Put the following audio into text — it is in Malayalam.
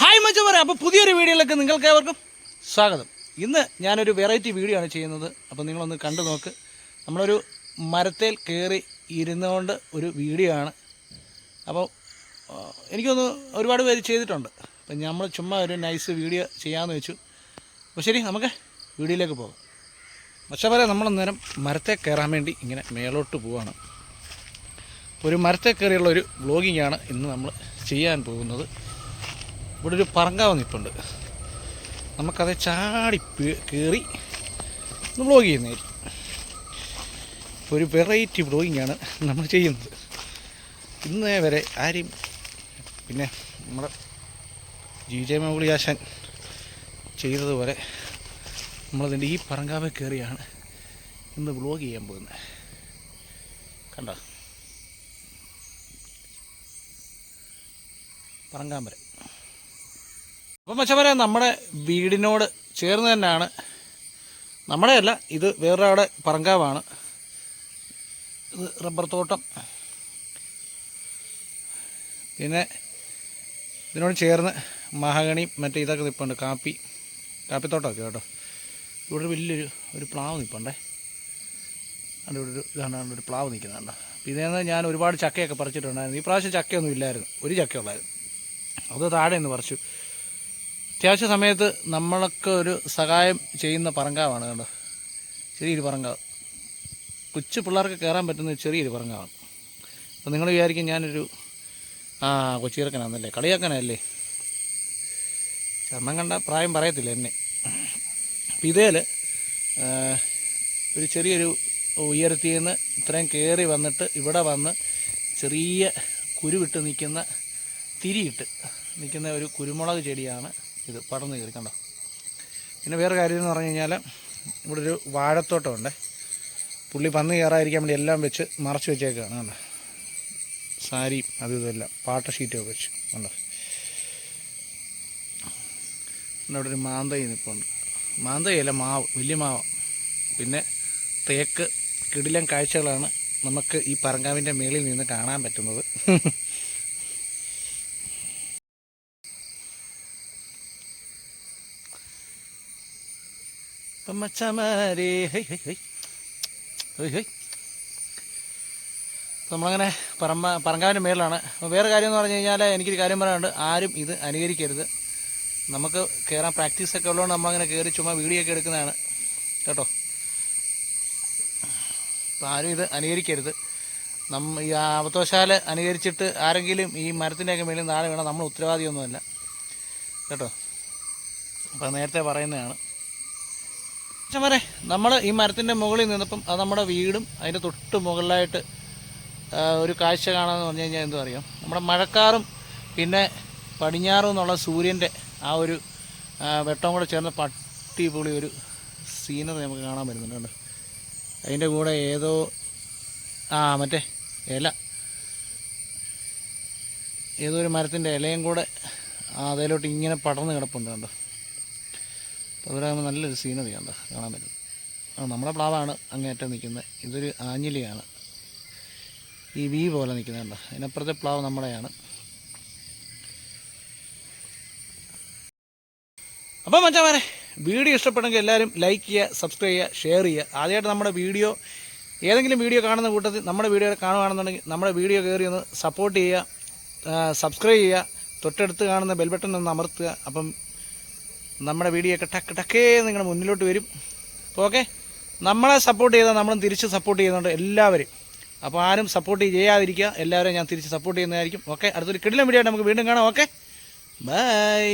ഹായ് മച്ച പറയാം. അപ്പോൾ പുതിയൊരു വീഡിയോയിലേക്ക് നിങ്ങൾക്ക് ഏവർക്കും സ്വാഗതം. ഇന്ന് ഞാനൊരു വെറൈറ്റി വീഡിയോ ആണ് ചെയ്യുന്നത്. അപ്പോൾ നിങ്ങളൊന്ന് കണ്ടു നോക്ക്. നമ്മളൊരു മരത്തേൽ കയറി ഇരുന്നുകൊണ്ട് ഒരു വീഡിയോ ആണ്. അപ്പോൾ എനിക്കൊന്ന് ഒരുപാട് പേര് ചെയ്തിട്ടുണ്ട്. അപ്പം നമ്മൾ ചുമ്മാ ഒരു നൈസ് വീഡിയോ ചെയ്യാമെന്ന് വെച്ചു. അപ്പോൾ ശരി നമുക്ക് വീഡിയോയിലേക്ക് പോകാം. പക്ഷേ നമ്മൾ നേരം മരത്തെ കയറാൻ വേണ്ടി ഇങ്ങനെ മേലോട്ട് പോവാണ്. ഒരു മരത്തെ കയറിയുള്ള ഒരു വ്ളോഗിങ്ങാണ് ഇന്ന് നമ്മൾ ചെയ്യാൻ പോകുന്നത്. ഇവിടെ ഒരു പറങ്കാവ് നിൽപ്പുണ്ട് നമുക്കത് ചാടി കയറി വ്ളോഗ് ചെയ്യുന്നതായിരിക്കും ഒരു വെറൈറ്റി ബ്ലോഗിങ്ങാണ് നമ്മൾ ചെയ്യുന്നത്. ഇന്ന് വരെ ആരെയും പിന്നെ നമ്മുടെ ജി ജെ മൗളി ആശാൻ ചെയ്തതുപോലെ നമ്മളതിന്റെ ഈ പറങ്കാവ് കയറിയാണ് ഇന്ന് വ്ളോഗ് ചെയ്യാൻ പോകുന്നത്. കണ്ട? പറങ്കാമ്പരം. അപ്പം മച്ചവരെ നമ്മുടെ വീടിനോട് ചേർന്ന് തന്നെയാണ്. നമ്മുടെ അല്ല ഇത് വേറൊരാടെ പറങ്കാവാണ്. ഇത് റബ്ബർ തോട്ടം. പിന്നെ ഇതിനോട് ചേർന്ന് മഹാഗണി മറ്റേ ഇതൊക്കെ നിൽപ്പുണ്ട് കാപ്പി. കാപ്പിത്തോട്ടമൊക്കെ കേട്ടോ. ഇവിടെ വലിയൊരു ഒരു പ്ലാവ് നിൽപ്പുണ്ടേ അവിടെ ഒരു ഇതാണ് ഒരു പ്ലാവ് നിൽക്കുന്നുണ്ട്. അപ്പോൾ ഇതേന്ന് ഞാൻ ഒരുപാട് ചക്കയൊക്കെ പറിച്ചിട്ടുണ്ടായിരുന്നു. ഈ പ്രാവശ്യം ചക്കയൊന്നും ഇല്ലായിരുന്നു. ഒരു ചക്കയുള്ളായിരുന്നു അത് താഴെ നിന്ന് പറിച്ചു. അത്യാവശ്യ സമയത്ത് നമ്മളൊക്കെ ഒരു സഹായം ചെയ്യുന്ന പറങ്കാവാണ് കണ്ടോ? ചെറിയൊരു പറങ്കാവ്. കൊച്ചു പിള്ളേർക്ക് കയറാൻ പറ്റുന്ന ചെറിയൊരു പറങ്കാവാണ് അപ്പോൾ നിങ്ങൾ വിചാരിക്കും ഞാനൊരു ആ കൊച്ചിറക്കനാന്നല്ലേ കളിയാക്കനല്ലേ ചർമ്മം കണ്ട പ്രായം പറയത്തില്ല എന്നെ. അപ്പം ഇതേൽ ഒരു ചെറിയൊരു ഉയരത്തിൽ നിന്ന് ഇത്രയും കയറി വന്നിട്ട് ഇവിടെ വന്ന് ചെറിയ കുരുവിട്ട് നിൽക്കുന്ന തിരിയിട്ട് നിൽക്കുന്ന ഒരു കുരുമുളക് ചെടിയാണ് ഇത് പടർന്ന് കയറി കണ്ടോ? പിന്നെ വേറെ കാര്യം എന്ന് പറഞ്ഞു കഴിഞ്ഞാൽ ഇവിടെ ഒരു വാഴത്തോട്ടമുണ്ട് പുള്ളി പന്ന് കയറാതിരിക്കാൻ വേണ്ടി എല്ലാം വെച്ച് മറച്ച് വെച്ചേക്കാണ് കണ്ടോ? സാരിയും അതും ഇതെല്ലാം പാട്ട ഷീറ്റൊക്കെ വെച്ച് കണ്ടോ? അവിടെ ഒരു മാന്തൈ നിൽപ്പുണ്ട് മാന്തൈയല്ല മാവ് വലിയ മാവ്. പിന്നെ തേക്ക് കിടിലം കാഴ്ചകളാണ് നമുക്ക് ഈ പറങ്കാവിന്റെ മേളിൽ നിന്ന് കാണാൻ പറ്റുന്നത്. മച്ചമാരേ നമ്മളങ്ങനെ പറമ്പ പറങ്കാവിന്റെ മേളിലാണ്. അപ്പോൾ വേറെ കാര്യം എന്ന് പറഞ്ഞു കഴിഞ്ഞാൽ എനിക്കൊരു കാര്യം പറയാനുണ്ട്. ആരും ഇത് അനുകരിക്കരുത്. നമുക്ക് കയറാൻ പ്രാക്ടീസൊക്കെ ഉള്ളതുകൊണ്ട് നമ്മളങ്ങനെ കയറി ചുമ്മാ വീഡിയോ ഒക്കെ എടുക്കുന്നതാണ്. കേട്ടോ? അപ്പം ആരും ഇത് അനുകരിക്കരുത്. നമ്മ ഈ അബദ്ധവശാൽ അനുകരിച്ചിട്ട് ആരെങ്കിലും ഈ മരത്തിന്റെയൊക്കെ മേളിൽ നാളെ വേണം നമ്മൾ ഉത്തരവാദിയൊന്നുമല്ല. കേട്ടോ? അപ്പം നേരത്തെ പറയുന്നതാണ്. പക്ഷേ നമ്മൾ ഈ മരത്തിന്റെ മുകളിൽ നിന്നപ്പം അത് നമ്മുടെ വീടും അതിന്റെ തൊട്ട് മുകളിലായിട്ട് ഒരു കാഴ്ച കാണാമെന്ന് പറഞ്ഞു കഴിഞ്ഞാൽ എന്തോ അറിയാം? നമ്മുടെ മഴക്കാറും പിന്നെ പടിഞ്ഞാറും എന്നുള്ള സൂര്യന്റെ ആ ഒരു വെട്ടം കൂടെ ചേർന്ന പട്ടിപൊളി ഒരു സീനറി നമുക്ക് കാണാൻ പറ്റുന്നുണ്ട് അതിന്റെ കൂടെ ഏതോ ആ മറ്റേ ഇല. ഏതോ ഒരു മരത്തിന്റെ ഇലയും കൂടെ അതിലോട്ട് ഇങ്ങനെ പടർന്ന് കിടപ്പുണ്ട് കണ്ടോ? അപ്പോൾ അതിലാകുമ്പോൾ നല്ലൊരു സീനറി ഉണ്ട് കാണാൻ പറ്റും. നമ്മുടെ പ്ലാവാണ് അങ്ങേറ്റം നിൽക്കുന്നത്. ഇതൊരു ആഞ്ഞിലിയാണ്. ഈ വി പോലെ നിൽക്കുന്നുണ്ട് അതിനപ്പുറത്തെ പ്ലാവ് നമ്മുടെയാണ്. അപ്പം മച്ചാമാരെ വീഡിയോ ഇഷ്ടപ്പെടുമെങ്കിൽ എല്ലാവരും ലൈക്ക് ചെയ്യുക സബ്സ്ക്രൈബ് ചെയ്യുക ഷെയർ ചെയ്യുക. ആദ്യമായിട്ട് നമ്മുടെ വീഡിയോ ഏതെങ്കിലും വീഡിയോ കാണുന്ന കൂട്ടത്തിൽ നമ്മുടെ വീഡിയോ കാണുകയാണെന്നുണ്ടെങ്കിൽ നമ്മുടെ വീഡിയോ കയറി ഒന്ന് സപ്പോർട്ട് ചെയ്യുക സബ്സ്ക്രൈബ് ചെയ്യുക തൊട്ടടുത്ത് കാണുന്ന ബെൽബട്ടൺ ഒന്ന് അമർത്തുക. അപ്പം നമ്മുടെ വീഡിയോ ഒക്കെ ടക്ക് ടക്കേ നിങ്ങളുടെ മുന്നിലോട്ട് വരും. അപ്പോൾ ഓക്കെ? നമ്മളെ സപ്പോർട്ട് ചെയ്താൽ നമ്മളും തിരിച്ച് സപ്പോർട്ട് ചെയ്യുന്നുണ്ട് എല്ലാവരും. അപ്പോൾ ആരും സപ്പോർട്ട് ചെയ്യാതിരിക്കുക. എല്ലാവരെയും ഞാൻ തിരിച്ച് സപ്പോർട്ട് ചെയ്യുന്നതായിരിക്കും. ഓക്കെ? അടുത്തൊരു കിടിലം വീഡിയോ നമുക്ക് വീണ്ടും കാണാം. ഓക്കെ? ബൈ